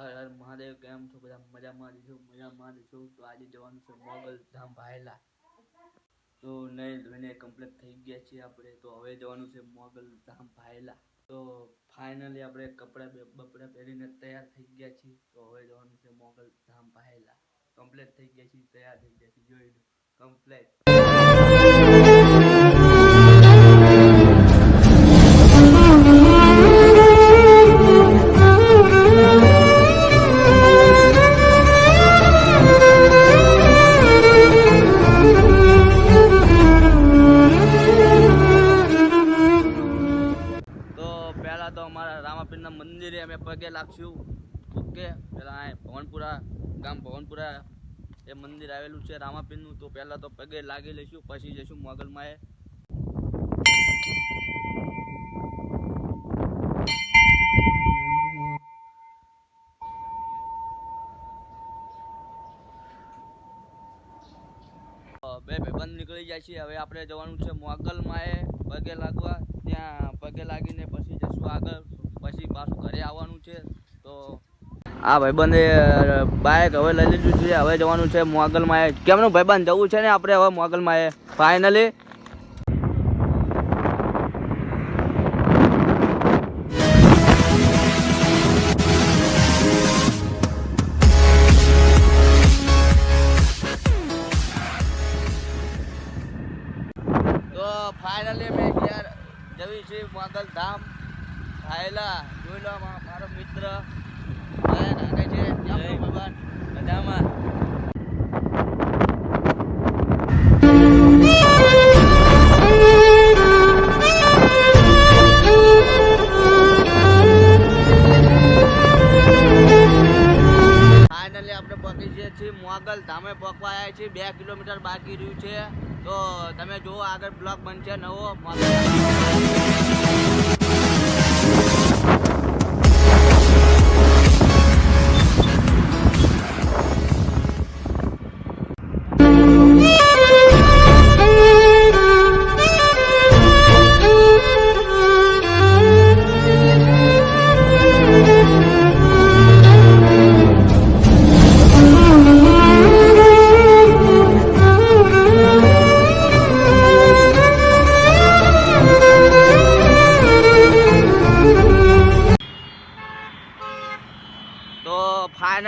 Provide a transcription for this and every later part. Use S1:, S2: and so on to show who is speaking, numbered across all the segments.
S1: હર હર મહાદેવ, કેમ છો? બધા મજામાં જ છો? મજામાં જ તો આજે જવાનું છે મોગલ ધામ ભાયલા તો નહીં ધોઈને કમ્પ્લીટ થઈ ગયા છીએ આપણે. તો હવે જવાનું છે મોગલ ધામ ભાયલા તો ફાઇનલી આપણે કપડાં બપડા પહેરીને તૈયાર થઈ ગયા છીએ. તો હવે જવાનું છે મોગલ ધામ ભાયલા કમ્પ્લીટ થઈ ગયા છીએ, તૈયાર થઈ ગયા છીએ. જોઈ લો કમ્પ્લીટ પગે લાગશું ઓકે પહેલાં અહીં ભવનપુરા, ગામ ભવનપુરા એ મંદિર આવેલું છે રામાપીરનું, તો પહેલાં તો પગે લાગી લઈશું, પછી જઈશું મોગલમાં એ બે ભાઈબંધ નીકળી જાય છે. હવે આપણે જવાનું છે મોગલમાએ, પગે લાગવા. ત્યાં પગે લાગીને પછી જશું આગળ, પછી પાછું ઘરે આવવાનું આ ભાઈબંધે બાઇક હવે લઈ લીધું છે, હવે જવાનું છે મોગલમાએ. કેમનું ભાઈબંધ, જવું છે ને આપણે હવે મોગલમાએ? ફાઇનલી તો ફાઇનલી અમે ઘેર જવી છે મોગલ ધામ ખાયલા જોઈ લો મારો મિત્ર. મજામાં આપણે પહોંચી જઈએ છીએ મોગલ ધામે પહોંચવા છીએ. બે કિલોમીટર બાકી રહ્યું છે. તો તમે જુઓ આગળ બ્લોક બનશે નવો. મોગલ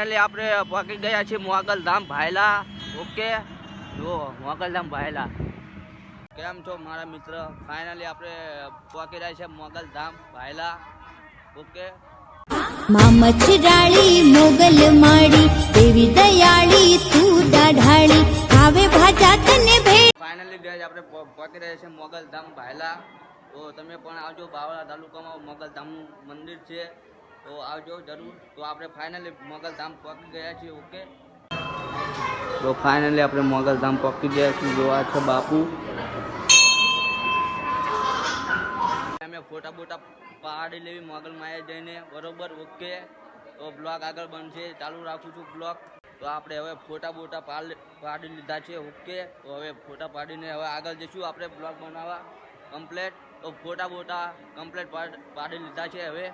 S1: ફાઇનલી આપણે પહોંચી ગયા છીએ મોગલ ધામ ભાયલા. ઓકે જુઓ મોગલ ધામ ભાયલા. કેમ છો મારા મિત્ર? ફાઇનલી આપણે પહોંચી રહ્યા છે મોગલ ધામ ભાયલા. ઓકે
S2: માં મચ્છરાળી મોગલ માળી દેવી દયાળી તું દાઢાળી. આવે ભાજા તને ભેટ
S1: ફાઇનલી ગાઈસ આપણે પહોંચી રહ્યા છીએ મોગલ ધામ ભાયલા. તો તમે પણ આવજો બાવળા તાલુકામાં મોગલ ધામનું મંદિર છે. તો આવજો જરૂર. તો આપણે ફાઇનલી મોગલધામ પહોંચી ગયા છીએ ઓકે તો ફાઇનલી આપણે મોગલધામ પહોંચી ગયા છીએ, જોવા છે બાપુ. અમે ફોટા બોટા પાડી લેવી મોગલ માએ જઈને, બરોબર ઓકે તો બ્લોગ આગળ બનશે, ચાલુ રાખું છું બ્લોગ તો આપણે હવે ફોટા બોટા પાડી લીધા છે ઓકે તો હવે ફોટા પાડીને હવે આગળ જઈશું આપણે બ્લોગ બનાવવા કમ્પ્લેટ તો ફોટા બોટા કમ્પ્લેટ પાડી લીધા છે હવે.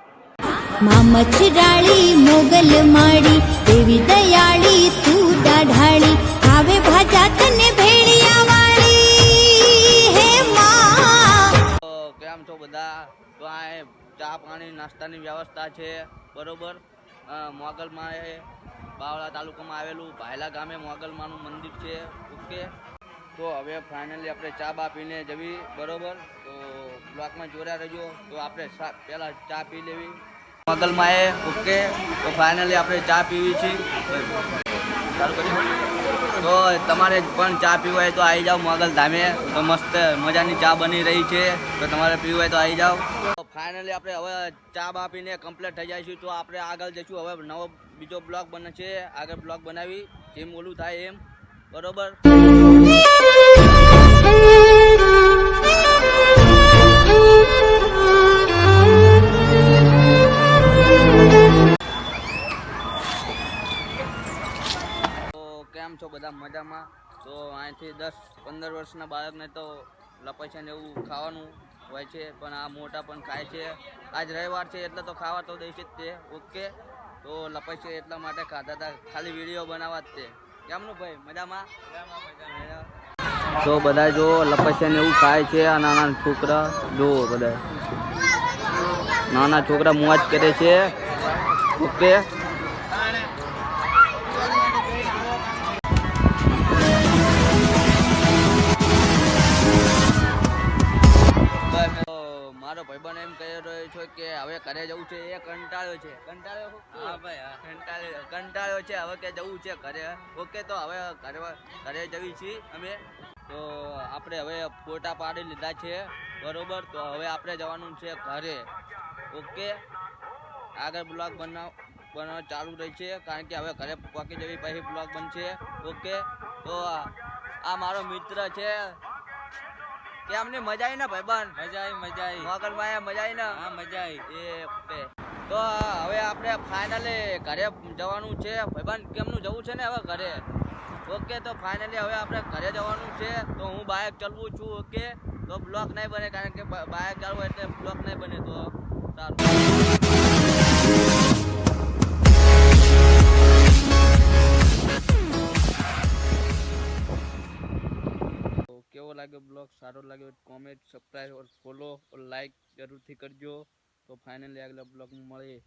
S2: માં મચ્છરાળી, મોગલ માળી, દેવી દયાળી, તું દાઢાળી, આવે ભાજા તને ભેળિયા વાળી. હે માં.
S1: કેમ છો બધા? તો આ ચા પાણી નાસ્તાની વ્યવસ્થા છે, બરોબર? મોગલમાં એ બાવળા તાલુકામાં આવેલું ભાયલા ગામે મોગલમાનું મંદિર છે, ઓકે? તો હવે ફાઇનલી આપણે ચા બા પીને જવી, બરોબર? તો બ્લોકમાં જોડ્યા રહેજો. તો આપણે પહેલા ચા પી લેવી. મોગલમાં એ, ઓકે, તો ફાઇનલી આપણે ચા પીવી છીએ તો તમારે પણ ચા પીવું હોય તો આવી જાઓ મગલ ધામે. તો મસ્ત મજાની ચા બની રહી છે. તો તમારે પીવું હોય તો આવી જાઓ. ફાઇનલી આપણે હવે ચા બા પીને કમ્પ્લીટ થઈ જઈશું. તો આપણે આગળ જઈશું. હવે નવો બીજો બ્લોગ બને છે. આગળ બ્લોગ બનાવી. જેમ ઓલું થાય એમ. બરોબર? અહીંથી દસ પંદર વર્ષના બાળકને તો લપસ્યા ને એવું ખાવાનું હોય છે, પણ આ મોટા પણ ખાય છે. આજ રવિવાર છે એટલે તો ખાવા તો દઈશ જ તે, ઓકે? તો લપાઈ છે એટલા માટે ખાધા હતા. ખાલી વીડિયો બનાવવા જ તે. કેમનું ભાઈ? મજામાં? તો બધા જો લપસ્યા એવું ખાય છે, આ નાના છોકરા. જુઓ બધા નાના છોકરા મોજ કરે છે. ઓકે? હવે ઘરે જવું છે એ કંટાળ્યો છે. કંટાળ્યો હા ભાઈ કંટાળ્યો કંટાળ્યો છે. હવે કે જવું છે ઘરે. ઓકે તો હવે ઘરે ઘરે જવી છીએ અમે. તો આપણે હવે ફોટા પાડી લીધા છે બરોબર? તો હવે આપણે જવાનું છે ઘરે. ઓકે? આગળ બ્લોગ બનાવ બનાવ ચાલુ રહી છે કારણ કે હવે ઘરે પહોંચી જવી પછી બ્લોગ બનશે. ઓકે? તો આ મારો મિત્ર છે કેમની મજા આવી ને ભાઈબંધ
S3: મજા આવી મજા આવી
S1: મોગલમાં મજા આવી ને?
S3: હા મજા આવી
S1: એ ઓકે. તો હવે આપણે ફાઇનલી ઘરે જવાનું છે. ભાઈબંધ કેમનું જવું છે ને હવે ઘરે? ઓકે તો ફાઇનલી હવે આપણે ઘરે જવાનું છે. તો હું બાઇક ચલાવું છું ઓકે? તો બ્લોક નહીં બને કારણ કે બાઇક ચાલવું એટલે બ્લોક નહીં બને તો. સારું. લાગ્યો બ્લોગ સારો લાગ્યો comment subscribe or follow or like જરૂરથી કરજો. તો ફાઇનલી આગલા બ્લોગમાં મળીએ.